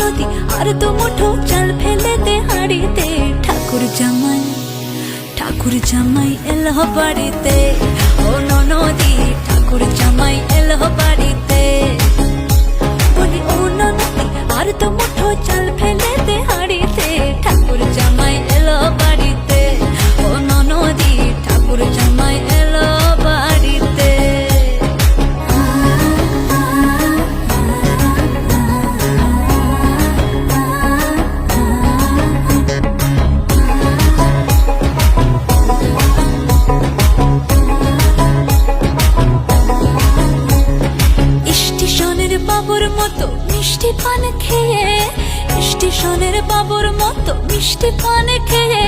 নদী আর তো মুঠো চাল ফেলে দে হাড়িতে। ঠাকুর জামাই ঠাকুর জামাই এলো বাড়িতে। বাবুর মতো মিষ্টি পান খেয়ে স্টেশনের বাবুর মতো মিষ্টি পান খেয়ে